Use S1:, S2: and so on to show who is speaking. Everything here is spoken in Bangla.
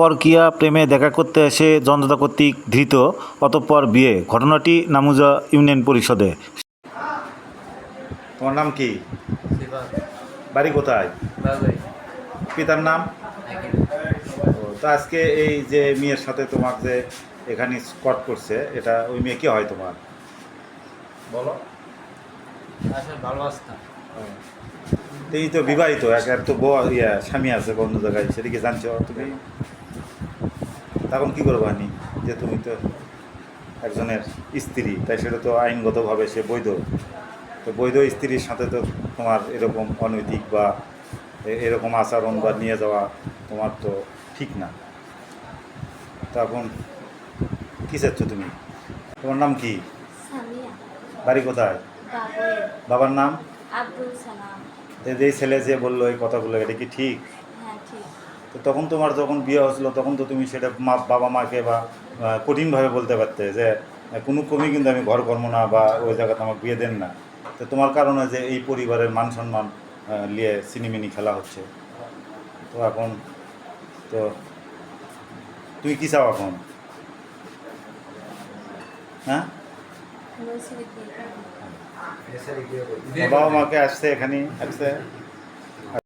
S1: পরকীয়া প্রেমে দেখা করতে এসে জনতা কর্তৃক ধৃত অতঃপর বিয়ে। ঘটনাটি নামুজা ইউনিয়ন পরিষদে। তোমার নাম কি? বাড়ি কোথায়? পিতার নাম? তো আজকে এই যে মেয়ের সাথে তোমার যে এখানে স্কট করছে এটা ওই মেয়ে কি হয় তোমার? বলো।
S2: আসলে ভালোবাসতাম
S1: তো এই তো বিবাহিত এক এক তো বউ ইয়া স্বামী আছে বন্ধু জায়গায় সেটা কি জানছো তুমি? তখন কী করব আনি যে তুমি তো একজনের স্ত্রী তাই সেটা তো আইনগতভাবে সে বৈধ। তো বৈধ স্ত্রীর সাথে তো তোমার এরকম অনৈতিক বা এরকম আচরণ বা নিয়ে যাওয়া তোমার তো ঠিক না। তখন কী চাচ্ছ তুমি? তোমার নাম কি? বাড়ি কোথায়? বাবার নাম? এই ছেলে যে বলল এই কথাগুলো এটা কি ঠিক? তো তখন তোমার যখন বিয়ে হয়েছিল তখন তো তুমি সেটা মা বাবা মাকে বা কঠিনভাবে বলতে পারতে যে কোনো ক্রমে কিন্তু আমি ঘর কর্ম না বা ওই জায়গাতে আমাকে বিয়ে দেন না। তো তোমার কারণে যে এই পরিবারের মান সম্মান নিয়ে সিনেমিনি খেলা হচ্ছে। তো এখন তো তুমি কী চাও এখন? হ্যাঁ? বাবা মাকে আসছে এখানে আসছে?